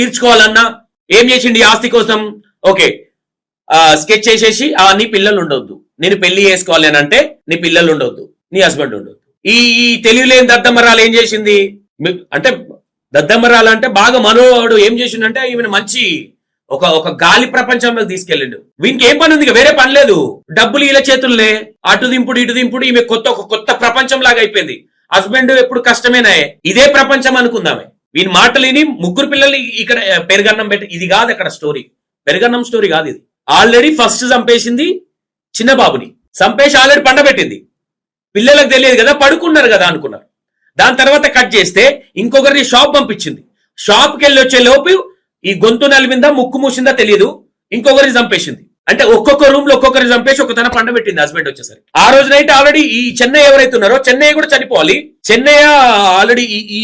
తీర్చుకోవాలన్నా ఏం చేసిండు ఆస్తి కోసం? ఓకే. స్కెచ్ చేసేసి ఆ నీ పిల్లలు ఉండొద్దు నేను పెళ్ళి చేసుకోవాలి అని అంటే నీ పిల్లలు ఉండొద్దు నీ హస్బెండ్ ఉండొద్దు. ఈ ఈ తెలివిలేని దద్దమ్మరాలు ఏం చేసింది? అంటే దద్దమ్మరాలు అంటే బాగా మనోడు ఏం చేసిండంటే ఈమెను మంచి ఒక ఒక గాలి ప్రపంచంలోకి తీసుకెళ్ళిండు. వీనికి ఏం పని ఉంది ఇక? వేరే పని లేదు. డబ్బులు ఇలా చేతుల్లే అటు దింపుడు ఇటు దింపుడు ఈమె కొత్త ఒక కొత్త ప్రపంచం లాగా అయిపోయింది. హస్బెండ్ ఎప్పుడు కష్టమేనా ఇదే ప్రపంచం అనుకుందామే. వీని మాటలేని ముగ్గురు పిల్లల్ని ఇక్కడ పెరుగన్నం పెట్ట ఇది కాదు అక్కడ స్టోరీ పెరుగన్నం స్టోరీ కాదు ఇది. ఆల్రెడీ ఫస్ట్ చంపేసింది చిన్న బాబుని చంపేసి ఆల్రెడీ పండబెట్టింది. పిల్లలకు తెలియదు కదా పడుకున్నారు కదా అనుకున్నారు. దాని తర్వాత కట్ చేస్తే ఇంకొకరిని షాప్ పంపించింది. షాప్కి వెళ్ళి వచ్చే లోపు ఈ గొంతు నలిమిందా ముక్కు మూసిందా తెలియదు ఇంకొకరిని చంపేసింది. అంటే ఒక్కొక్క రూమ్లో ఒక్కొక్కరిని చంపేసి ఒక తన పండబెట్టింది హస్బెండ్ వచ్చేసరికి. ఆ రోజు నైట్ ఆల్రెడీ ఈ చెన్నై ఎవరైతే ఉన్నారో చెన్నై కూడా చనిపోవాలి. చెన్నై ఆల్రెడీ ఈ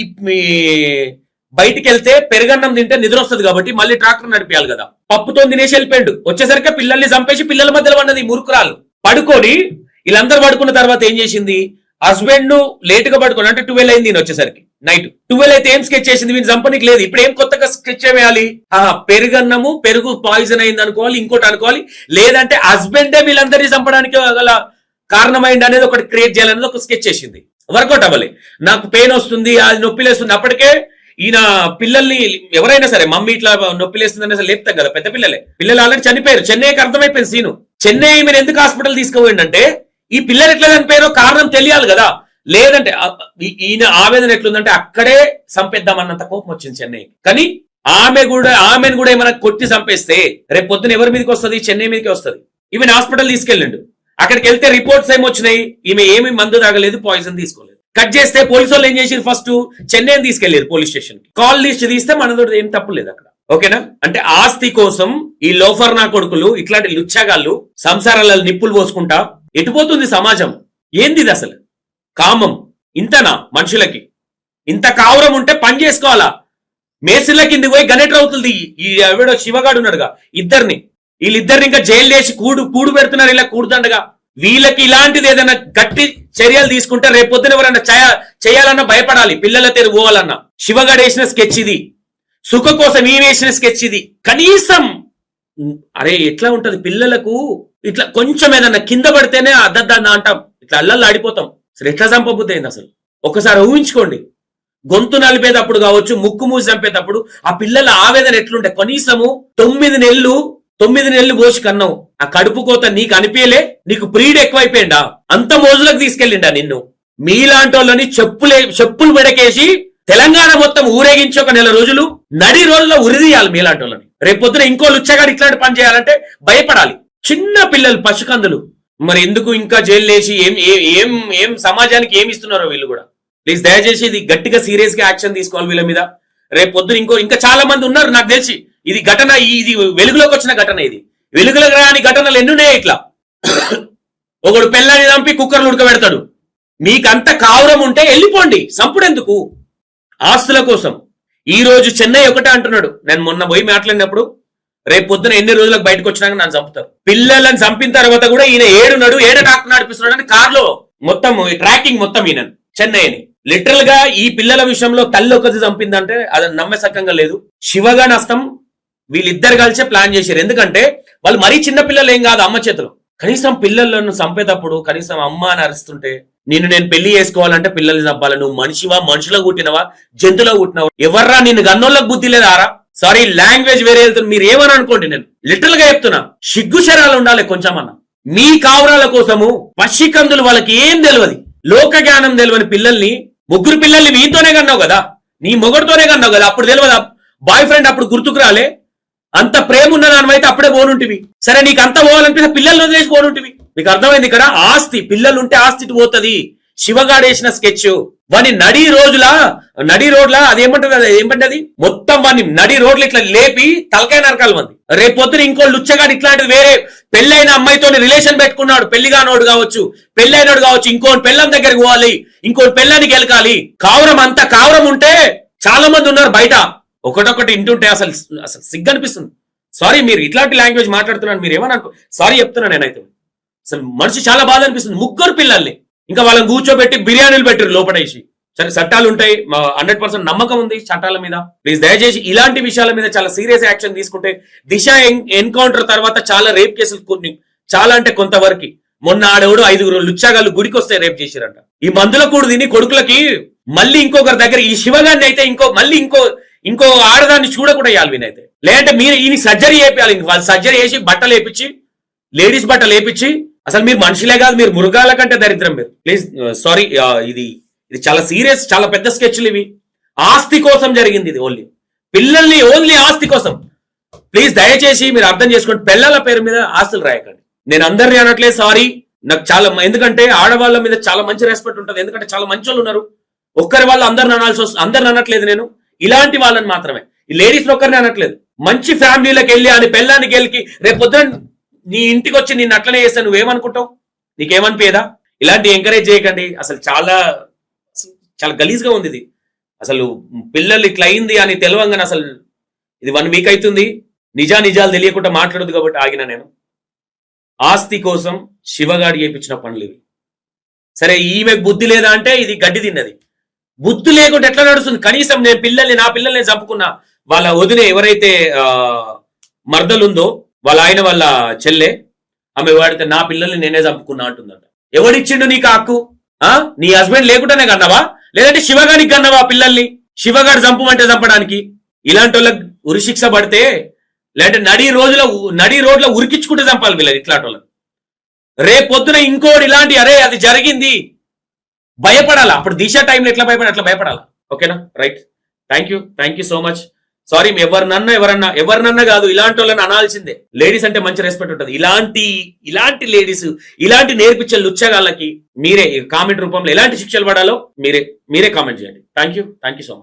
బయటికి వెళ్తే పెరుగన్నం తింటే నిద్ర వస్తుంది కాబట్టి మళ్ళీ ట్రాక్టర్ నడిపించాలి కదా. పప్పుతో తినేసి వెళ్ళిపోయాడు. వచ్చేసరికి పిల్లల్ని చంపేసి పిల్లల మధ్యలో ఉన్నది మురుకురాలు పడుకొని వీళ్ళందరూ పడుకున్న తర్వాత ఏం చేసింది? హస్బెండ్ను లేట్గా పడుకొని అంటే ట్వెల్వ్ అయింది వచ్చేసరికి నైట్. ట్వెల్వ్ అయితే ఏం స్కెచ్ చేసింది? వీని చంపనికి లేదు. ఇప్పుడు ఏం కొత్తగా స్కెచ్ వేయాలి ఆహా పెరుగన్నము పెరుగు పాయిజన్ అయింది అనుకోవాలి ఇంకోటి అనుకోవాలి. లేదంటే హస్బెండే వీళ్ళందరినీ చంపడానికి గల కారణమైంది అనేది ఒకటి క్రియేట్ చేయాలనేది ఒక స్కెచ్ చేసింది. వర్కౌట్ అవ్వాలి. నాకు పెయిన్ వస్తుంది అది నొప్పి లేస్తుంది అప్పటికే ఈయన పిల్లల్ని ఎవరైనా సరే మమ్మీ ఇట్లా నొప్పి లేస్తుందని సరే లేపుతాం కదా పెద్ద పిల్లలే. పిల్లలు ఆల్రెడీ చనిపోయారు. చెన్నైకి అర్థమైపోయింది సీను. చెన్నై మీరు ఎందుకు హాస్పిటల్ తీసుకుపోయిందంటే ఈ పిల్లలు ఎట్లా చనిపోయారో కారణం తెలియాలి కదా. లేదంటే ఈయన ఆవేదన ఎట్లుందంటే అక్కడే చంపేద్దామన్నంత కోపం వచ్చింది చెన్నై కానీ ఆమె కూడా ఆమెను కూడా ఏమైనా కొట్టి చంపేస్తే రేపు పొద్దున ఎవరి మీదకి వస్తుంది? చెన్నై మీదకి వస్తుంది. ఈమెను హాస్పిటల్ తీసుకెళ్ళిండు. అక్కడికి వెళ్తే రిపోర్ట్స్ ఏమొచ్చినాయి? ఈమె ఏమి మందు తాగలేదు పాయిజన్ తీసుకోలేదు. కట్ చేస్తే పోలీసు వాళ్ళు ఏం చేసారు ఫస్ట్? చెన్నైని తీసుకెళ్ళారు పోలీస్ స్టేషన్ కాల్ లిస్ట్ తీస్తే మనతో ఏం తప్పు లేదు అక్కడ. ఓకేనా? అంటే ఆస్తి కోసం ఈ లోఫర్ నా కొడుకులు ఇట్లాంటి లుచ్చగాళ్ళు సంసారాలలో నిప్పులు పోసుకుంటా ఎటుపోతుంది సమాజం? ఏంది ఇది అసలు? కామం. ఇంతనా మనుషులకి? ఇంత కావురం ఉంటే పని చేసుకోవాలా? మేసిల కింది పోయి గనెటర్ అవుతుంది ఈ ఎవడో శివగాడు ఉన్నాడుగా ఇద్దరిని. వీళ్ళిద్దరిని ఇంకా జైలు చేసి కూడు కూడు పెడుతున్నారు ఇలా కూడుదండగా వీళ్ళకి ఇలాంటిది ఏదైనా గట్టి చర్యలు తీసుకుంటే రేపొద్దున ఎవరన్నా ఎవరైనా చేయాలన్నా భయపడాలి. పిల్లల తెరు పోవాలన్నా. శివగాడు వేసిన స్కెచ్ ఇది. సుఖ కోసం ఈ వేసిన స్కెచ్ ఇది. కనీసం అరే ఎట్లా ఉంటది? పిల్లలకు ఇట్లా కొంచెం ఏదన్నా కింద పడితేనే అద్దద్దన్న అంటాం. ఇట్లా అల్లల్లో ఆడిపోతాం. అసలు ఎట్లా చంపబుద్దయింది అసలు? ఒకసారి ఊహించుకోండి. గొంతు నలిపేటప్పుడు కావచ్చు ముక్కు మూసి చంపేటప్పుడు ఆ పిల్లల ఆవేదన ఎట్లుంటే కనీసము తొమ్మిది నెలలు తొమ్మిది నెలలు పోసి కన్నావు. ఆ కడుపు కోత నీకు అనిపించలే నీకు ప్రీడ్ ఎక్కువైపోయిందా? అంత మోజులకు తీసుకెళ్ళిండా నిన్ను? మీలాంటి వాళ్ళని చెప్పులే చెప్పులు మెడకేసి తెలంగాణ మొత్తం ఊరేగించి ఒక నెల రోజులు నడి రోజుల్లో ఉరిదీయాలి మీలాంటి వాళ్ళని రేపొద్దున ఇంకో లుచ్చగాడు ఇట్లాంటి పని చేయాలంటే భయపడాలి. చిన్న పిల్లలు పశుకందులు. మరి ఎందుకు ఇంకా జైలు లేచి ఏం ఏం ఏం సమాజానికి ఏమి ఇస్తున్నారో వీళ్ళు కూడా? ప్లీజ్ దయచేసి ఇది గట్టిగా సీరియస్గా యాక్షన్ తీసుకోవాలి వీళ్ళ మీద. రేపు పొద్దున ఇంకో ఇంకా చాలా మంది ఉన్నారు నాకు తెలిసి. ఇది ఘటన ఇది వెలుగులోకి వచ్చిన ఘటన ఇది. వెలుగులోకి రాని ఘటనలు ఎన్నున్నాయి ఇట్లా? ఒకడు పెళ్ళాన్ని చంపి కుక్కర్లు ఉడకబెడతాడు. మీకంత కావురం ఉంటే వెళ్ళిపోండి సంపుడెందుకు? ఆస్తుల కోసం. ఈ రోజు చెన్నై ఒకటే అంటున్నాడు. నేను మొన్న పోయి మాట్లాడినప్పుడు రేపు పొద్దున ఎన్ని రోజులకు బయటకు వచ్చినాక నన్ను చంపుతారు. పిల్లలను చంపిన తర్వాత కూడా ఈయన ఏడున్నాడు ఏడ డాక్టర్ నడిపిస్తున్నాడు అని కార్లో మొత్తం ట్రాకింగ్ మొత్తం ఈయన చెన్నైని. లిటరల్గా ఈ పిల్లల విషయంలో తల్లి ఒకటి చంపిందంటే అది నమ్మసక్కంగా లేదు. శివగా నష్టం వీళ్ళిద్దరు కలిసే ప్లాన్ చేశారు. ఎందుకంటే వాళ్ళు మరీ చిన్న పిల్లలు ఏం కాదు అమ్మ చేతులు. కనీసం పిల్లలను చంపేటప్పుడు కనీసం అమ్మ అని అరుస్తుంటే నిన్ను నేను పెళ్ళి చేసుకోవాలంటే పిల్లల్ని చంపాలి. నువ్వు మనిషివా మనుషులో కుట్టినవా జంతువులో కుట్టినవా? ఎవర్రా నిన్ను గన్నోళ్ళకు బుద్ధి లేదారా సారీ లాంగ్వేజ్ వేరే వెళ్తుంది. మీరు ఏమని అనుకోండి నేను. లిటరల్గా చెప్తున్నా. సిగ్గుశరాలు ఉండాలి కొంచెమన్నా. మీ కావురాల కోసము పశ్చికందులు వాళ్ళకి ఏం తెలియదు. లోక జ్ఞానం తెలియని పిల్లల్ని ముగ్గురు పిల్లల్ని మీతోనే కన్నావు కదా? నీ మొగడుతోనే కన్నావు కదా? అప్పుడు తెలియదా? బాయ్ ఫ్రెండ్ అప్పుడు గుర్తుకు రాలే? అంత ప్రేమ ఉన్న దానివైతే అప్పుడే పోనుంటివి. సరే నీకు అంత పోవాలనిపిస్తే పిల్లల్ని వదిలేసి పోనుంటివి. మీకు అర్థమైంది ఇక్కడ? ఆస్తి పిల్లలు ఉంటే ఆస్తి ఇటు పోతుంది. శివగాడేసిన స్కెచ్. వాని నడి రోజుల నడి రోడ్ల అదేమంటది అది? ఏమంటది మొత్తం వాని నడి రోడ్లు ఇట్లా లేపి తలకాయ నరకాలి మంది. రేపు పొద్దున ఇంకో లుచ్చగాడు ఇట్లాంటిది వేరే పెళ్ళైన అమ్మాయితో రిలేషన్ పెట్టుకున్నాడు. పెళ్ళి కానోడు కావచ్చు. పెళ్ళైనోడు కావచ్చు. ఇంకోటి పెళ్ళం దగ్గరికి పోవాలి. ఇంకోటి పెళ్ళానికి గెలకాలి. కావరం అంత కావరం ఉంటే చాలా మంది ఉన్నారు బయట. ఒకటొకటి ఇంటుంటే అసలు అసలు సిగ్గు అనిపిస్తుంది సారీ మీరు ఇట్లాంటి లాంగ్వేజ్ మాట్లాడుతున్నాను మీరు ఏమని అనుకో సారీ చెప్తున్నా నేనైతే. అసలు మనిషి చాలా బాధ అనిపిస్తుంది. ముగ్గురు పిల్లల్ని. ఇంకా వాళ్ళని కూర్చోబెట్టి బిర్యానీలు పెట్టారు లోపడేసి సరే చట్టాలు ఉంటాయి హండ్రెడ్ పర్సెంట్ నమ్మకం ఉంది చట్టాల మీద. ప్లీజ్ దయచేసి ఇలాంటి విషయాల మీద చాలా సీరియస్ యాక్షన్ తీసుకుంటే దిశ ఎన్కౌంటర్ తర్వాత చాలా రేప్ కేసులు కొన్ని చాలా అంటే కొంతవరకు. మొన్న ఆడెవడు ఐదుగురు లుచ్చాగాళ్ళు గుడికి వస్తే రేప్ చేశారంట ఈ మందుల కూడు తిని కొడుకులకి మళ్ళీ ఇంకొకరి దగ్గర ఈ శివగాన్ని అయితే ఇంకో మళ్ళీ ఇంకో ఇంకో ఆడదాన్ని చూడకుండా ఇవ్వాలి వీనైతే. లేదంటే మీరు ఈయన సర్జరీ చేయాలి వాళ్ళు సర్జరీ చేసి బట్టలు వేపించి లేడీస్ బట్టలు వేపించి అసలు మీరు మనుషులే కాదు మీరు మృగాల కంటే దరిద్రం మీరు. ప్లీజ్ సారీ uh, uh, ఇది ఇది చాలా సీరియస్ చాలా పెద్ద స్కెచ్లు ఇవి. ఆస్తి కోసం జరిగింది ఇది ఓన్లీ పిల్లల్ని ఓన్లీ ఆస్తి కోసం. ప్లీజ్ దయచేసి మీరు అర్థం చేసుకోండి. పిల్లల పేరు మీద ఆస్తులు రాయకండి. నేను అందరినీ అనట్లేదు సారీ నాకు చాలా ఎందుకంటే ఆడవాళ్ళ మీద చాలా మంచి రెస్పెక్ట్ ఉంటుంది. ఎందుకంటే చాలా మంచి వాళ్ళు ఉన్నారు. ఒక్కరి వాళ్ళు అందరిని అనాల్సి వస్తుంది అందరిని అనట్లేదు నేను. ఇలాంటి వాళ్ళని మాత్రమే. ఈ లేడీస్ ఒక్కరిని అనట్లేదు. మంచి ఫ్యామిలీలకు వెళ్ళి అని పెళ్ళానికి వెళ్ళి రేపు నీ ఇంటికి వచ్చి నేను అట్లనే చేస్తాను నువ్వేమనుకుంటావు? నీకేమనిపించదా ఇలాంటి ఎంకరేజ్ చేయకండి. అసలు చాలా చాలా గలీజ్గా ఉంది ఇది. అసలు పిల్లలు ఇట్లా అయింది అని తెలవంగానే అసలు ఇది వన్ వీక్ అవుతుంది. నిజా నిజాలు తెలియకుండా మాట్లాడదు కాబట్టి ఆగిన నేను. ఆస్తి కోసం శివగాడి చేయించిన పనులు ఇవి. సరే ఈమెకు బుద్ధి లేదా అంటే ఇది గడ్డి తిన్నది. బుద్ధి లేకుండా ఎట్లా నడుస్తుంది? కనీసం నేను పిల్లల్ని నా పిల్లల్ని చంపుకున్నా. వాళ్ళ వదిన ఎవరైతే మర్దలుందో వాళ్ళ ఆయన వాళ్ళ చెల్లె ఆమె వాడితే నా పిల్లల్ని నేనే చంపుకున్నా అంటుందంట. ఎవడిచ్చిండు నీకు హక్కు? ఆ? నీ హస్బెండ్ లేకుండానే కన్నావా? లేదంటే శివగాడికి కన్నావా పిల్లల్ని? శివగాడు చంపమంటే చంపడానికి? ఇలాంటి వాళ్ళకి ఉరిశిక్ష పడితే లేదంటే నడి రోజుల నడి రోడ్లో ఉరికించుకుంటే చంపాలి పిల్లలు ఇట్లాంటి వాళ్ళని రేపు పొద్దున ఇంకోటి ఇలాంటి అరే అది జరిగింది. భయపడాలా? అప్పుడు దిశ టైంలో ఎట్లా భయపడాలి? అట్లా భయపడాలా? ఓకేనా? Right. Thank you thank you so much sorry ఎవరినన్నా ఎవరన్నా ఎవరినన్నా కాదు ఇలాంటి వాళ్ళని అనాల్సిందే. లేడీస్ అంటే మంచి రెస్పెక్ట్ ఉంటుంది. ఇలాంటి ఇలాంటి లేడీస్ ఇలాంటి నేర్పించే లుచ్చగాళ్ళకి మీరే కామెంట్ రూపంలో ఎలాంటి శిక్షలు పడాలో మీరే మీరే కామెంట్ చేయండి. Thank you thank you so much